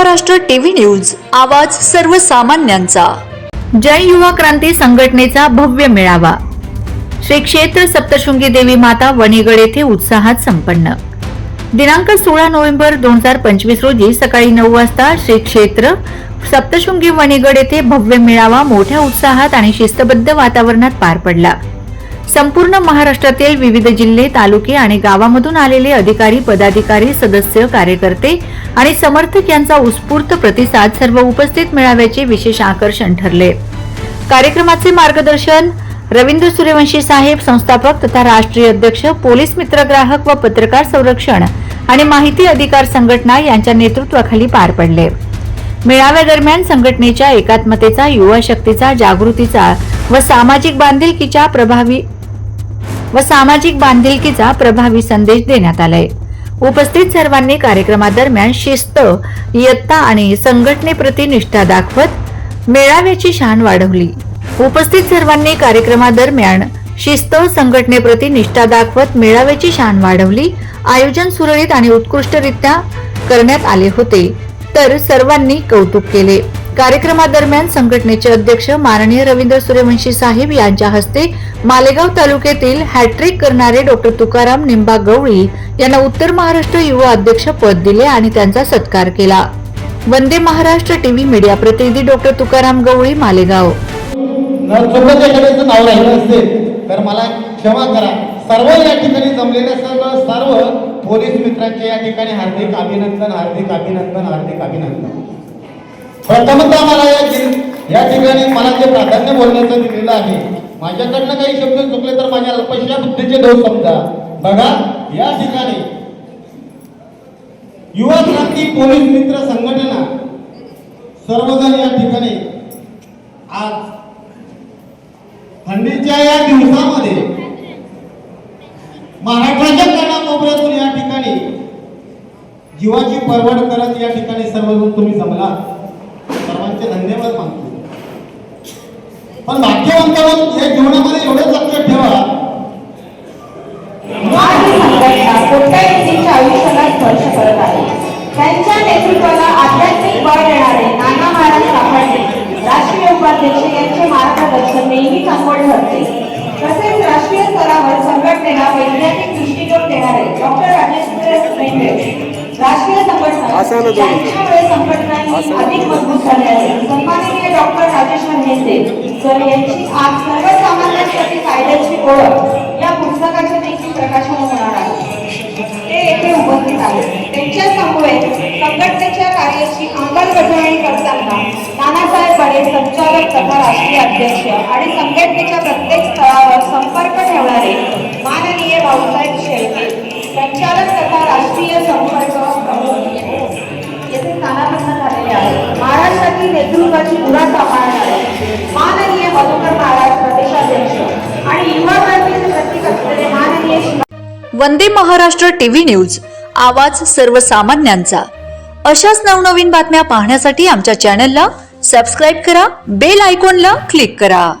Maharashtra TV news आवाज सर्वसामान्यांचा. जय युवा क्रांती संघटनेचा भव्य मेळावा. श्री क्षेत्र सप्तशृंगी देवी माता वणीगड येथे उत्साहात संपन्न. दिनांक सोळा नोव्हेंबर दोन हजार पंचवीस रोजी सकाळी नऊ वाजता श्री क्षेत्र सप्तशृंगी वणीगड येथे भव्य मेळावा मोठ्या उत्साहात आणि शिस्तबद्ध वातावरणात पार पडला. संपूर्ण महाराष्ट्रातील विविध जिल्हे तालुके आणि गावामधून आलेले अधिकारी पदाधिकारी सदस्य कार्यकर्ते आणि समर्थक यांचा उत्स्फूर्त प्रतिसाद सर्व उपस्थित मेळाव्याचे विशेष आकर्षण ठरले. कार्यक्रमाचे मार्गदर्शन रवींद्र सूर्यवंशी साहेब संस्थापक तथा राष्ट्रीय अध्यक्ष पोलीस मित्र ग्राहक व पत्रकार संरक्षण आणि माहिती अधिकार संघटना यांच्या नेतृत्वाखाली पार पडले. मेळाव्यादरम्यान संघटनेच्या एकात्मतेचा युवा शक्तीचा जागृतीचा व सामाजिक बांधिलकीच्या प्रभावी व सामाजिक बांधिलकीचा प्रभावी संदेश देण्यात आलाय. उपस्थित सर्वांनी कार्यक्रमादरम्यान शिस्त इयत्ता आणि संघटनेप्रती निष्ठा दाखवत मेळाव्याची शान वाढवली. उपस्थित सर्वांनी कार्यक्रमादरम्यान शिस्त संघटनेप्रती निष्ठा दाखवत मेळाव्याची शान वाढवली. आयोजन सुरळीत आणि उत्कृष्टरित्या करण्यात आले होते. तर सर्वांनी कौतुक केले. कार्यक्रमादरम्यान संघटनेचे अध्यक्ष माननीय रवींद्र सूर्यवंशी साहेब यांच्या हस्ते मालेगाव तालुक्यातील हॅट्रिक करणारे डॉक्टर तुकाराम निंबा गवळी यांना उत्तर महाराष्ट्र युवा अध्यक्ष पद दिले आणि त्यांचा सत्कार केला. वंदे महाराष्ट्र टीव्ही मीडिया प्रतिनिधी डॉक्टर तुकाराम गवळी मालेगाव. नाव राहिलं असेल तर मला क्षमा करा. सर्व या ठिकाणी जमलेले सर्व सर्व पोलीस मित्रांचे या ठिकाणी हार्दिक अभिनंदन हार्दिक अभिनंदन हार्दिक अभिनंदन. प्रथमतः मला या या ठिकाणी मला जे प्राधान्य बोलण्याचं दिलेलं आहे. माझ्याकडनं काही शब्द चुकले तर माझ्या अल्पशा बुद्धीचे दोष समजा. बघा या ठिकाणी युवा क्रांती पोलीस मित्र संघटना सर्वजण या ठिकाणी आज थंडीच्या या दिवसामध्ये महाराष्ट्राच्या कानाकोपऱ्यातून या ठिकाणी जीवाची परवड करत या ठिकाणी सर्वजण तुम्ही जमला. सर्वांचे धन्यवाद मानतो. पण भाग्यवंतावर या जीवनामध्ये एवढंच लक्षात ठेवा. आयुष्याला स्पर्श करत आहे त्यांच्या नेतृत्वाला आध्यात्मिक बळ देणारे नाना महाराज सापडले राष्ट्रीय उपाध्यक्ष यांचे मार्गदर्शन नेहमी अंमल ठरते तसेच राष्ट्रीय स्तरावर संघटनेला वैज्ञानिक दृष्टिकोन देणारे डॉक्टर झाली आहे. सन्माननीय डॉक्टर राजेश्वर मेहते सर यांची आज सर्वसामान्यांसाठी कायद्याची ओळख या पुस्तकाचे देखील प्रकाशन होणार आहे. ते येथे उपस्थित आहेत. त्यांच्या समवेत संघटनेच्या कार्याची अंमलबजावणी करताना नानासाहेब बडे संचालक तथा राष्ट्रीय अध्यक्ष आणि संघटनेच्या प्रत्येक स्थळावर संपर्क ठेवणारे माननीय भाऊसाहेब शेळके संचालक येथे स्थानापन्न झालेले आहेत महाराष्ट्रातील नेतृत्वाची धुरा सांभाळणारे माननीय मधुकर महाराज प्रदेशाध्यक्ष आणि युवा क्रांतीचे प्रतीक असलेले माननीय वंदे महाराष्ट्र टीव्ही न्यूज आवाज सर्वसामान्यांचा. अशाच नवनवीन बातम्या पाहण्यासाठी आमच्या चॅनलला सबस्क्राईब करा बेल आयकॉनला क्लिक करा.